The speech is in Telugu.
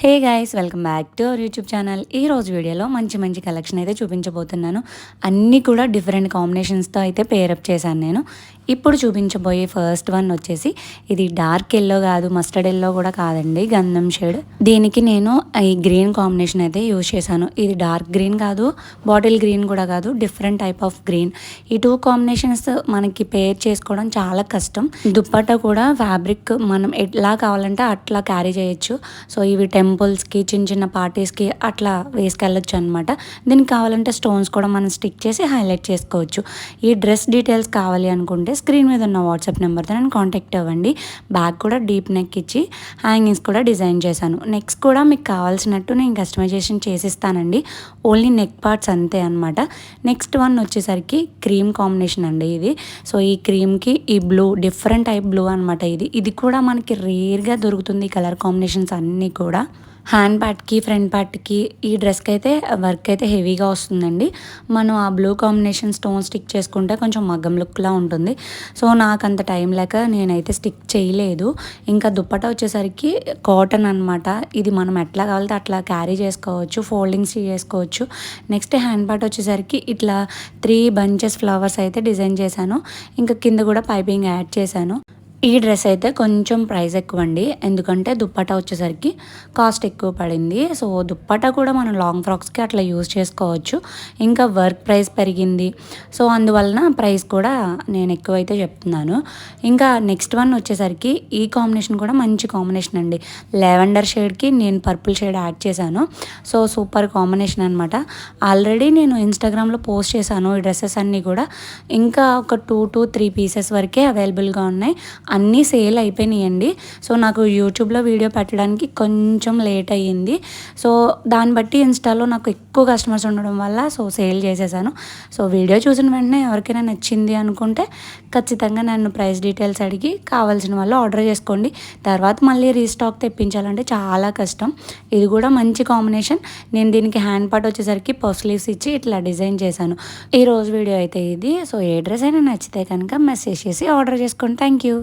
Hey guys welcome back to our YouTube channel. ఈ రోజు వీడియోలో మంచి మంచి కలెక్షన్ అయితే చూపించబోతున్నాను. అన్నీ కూడా డిఫరెంట్ కాంబినేషన్స్తో అయితే పేరప్ చేశాను నేను. ఇప్పుడు చూపించబోయే ఫస్ట్ వన్ వచ్చేసి ఇది డార్క్ ఎల్లో కాదు మస్టర్డ్ ఎల్లో కూడా కాదండి గంధం షేడ్. దీనికి నేను ఈ గ్రీన్ కాంబినేషన్ అయితే యూజ్ చేశాను. ఇది డార్క్ గ్రీన్ కాదు బాటిల్ గ్రీన్ కూడా కాదు డిఫరెంట్ టైప్ ఆఫ్ గ్రీన్. ఈ టూ కాంబినేషన్స్ మనకి పేర్ చేసుకోవడం చాలా కష్టం. దుప్పట్టా కూడా ఫ్యాబ్రిక్ మనం ఎట్లా కావాలంటే అట్లా క్యారీ చేయొచ్చు. సో ఇవి టెంపుల్స్కి చిన్న చిన్న పార్టీస్కి అట్లా వేసుకెళ్ళొచ్చు అనమాట దీనికి కావాలంటే స్టోన్స్ కూడా మనం స్టిక్ చేసి హైలైట్ చేసుకోవచ్చు. ఈ డ్రెస్ డీటెయిల్స్ కావాలి అనుకుంటే స్క్రీన్ మీద ఉన్న వాట్సాప్ నెంబర్తో నేను కాంటాక్ట్ అవ్వండి. బ్యాగ్ కూడా డీప్ నెక్ ఇచ్చి హ్యాంగింగ్స్ కూడా డిజైన్ చేశాను. నెక్స్ట్ కూడా మీకు కావాల్సినట్టు నేను కస్టమైజేషన్ చేసిస్తానండి. ఓన్లీ నెక్ పార్ట్స్ అంతే అనమాట నెక్స్ట్ వన్ వచ్చేసరికి క్రీమ్ కాంబినేషన్ అండి ఇది. సో ఈ క్రీమ్కి ఈ బ్లూ డిఫరెంట్ టైప్ బ్లూ అనమాట ఇది. ఇది కూడా మనకి రేర్గా దొరుకుతుంది కలర్ కాంబినేషన్స్ అన్నీ కూడా. హ్యాండ్ పార్ట్కి ఫ్రంట్ పార్ట్కి ఈ డ్రెస్కి అయితే వర్క్ అయితే హెవీగా వస్తుందండి. మనం ఆ బ్లూ కాంబినేషన్ స్టోన్ స్టిక్ చేసుకుంటే కొంచెం మగ్గం లుక్లా ఉంటుంది. సో నాకు అంత టైం లేక నేనైతే స్టిక్ చేయలేదు. ఇంకా దుప్పట వచ్చేసరికి కాటన్ అనమాట ఇది మనం ఎట్లా కావాలితే అట్లా క్యారీ చేసుకోవచ్చు ఫోల్డింగ్స్ చేసుకోవచ్చు. నెక్స్ట్ హ్యాండ్ పార్ట్ వచ్చేసరికి ఇట్లా త్రీ బంచెస్ ఫ్లవర్స్ అయితే డిజైన్ చేశాను. ఇంకా కింద కూడా పైపింగ్ యాడ్ చేశాను. ఈ డ్రెస్ అయితే కొంచెం ప్రైస్ ఎక్కువ అండి ఎందుకంటే దుప్పటా వచ్చేసరికి కాస్ట్ ఎక్కువ పడింది. సో దుప్పటా కూడా మనం లాంగ్ ఫ్రాక్స్కి అట్లా యూజ్ చేసుకోవచ్చు. ఇంకా వర్క్ ప్రైస్ పెరిగింది. సో అందువలన ప్రైస్ కూడా నేను ఎక్కువైతే చెప్తున్నాను. ఇంకా నెక్స్ట్ వన్ వచ్చేసరికి ఈ కాంబినేషన్ కూడా మంచి కాంబినేషన్ అండి. లెవెండర్ షేడ్కి నేను పర్పుల్ షేడ్ యాడ్ చేశాను. సో సూపర్ కాంబినేషన్ అనమాట ఆల్రెడీ నేను ఇన్స్టాగ్రామ్లో పోస్ట్ చేశాను ఈ డ్రెస్సెస్ అన్నీ కూడా. ఇంకా ఒక టూ టు త్రీ పీసెస్ వరకే అవైలబుల్గా ఉన్నాయి. అన్నీ సేల్ అయిపోయినాయండి. సో నాకు యూట్యూబ్లో వీడియో పెట్టడానికి కొంచెం లేట్ అయ్యింది. సో దాన్ని బట్టి ఇన్స్టాలో నాకు ఎక్కువ కస్టమర్స్ ఉండడం వల్ల సో సేల్ చేసేసాను. సో వీడియో చూసిన వెంటనే ఎవరికైనా నచ్చింది అనుకుంటే ఖచ్చితంగా నన్ను ప్రైస్ డీటెయిల్స్ అడిగి కావాల్సిన వాళ్ళు ఆర్డర్ చేసుకోండి. తర్వాత మళ్ళీ రీస్టాక్ తెప్పించాలంటే చాలా కష్టం. ఇది కూడా మంచి కాంబినేషన్. నేను దీనికి హ్యాండ్ పార్ట్ వచ్చేసరికి పఫ్ స్లీవ్స్ ఇచ్చి ఇట్లా డిజైన్ చేశాను. ఈ రోజు వీడియో అయితే ఇది. సో ఏ డ్రెస్ అయినా నచ్చితే కనుక మెసేజ్ చేసి ఆర్డర్ చేసుకోండి. Thank you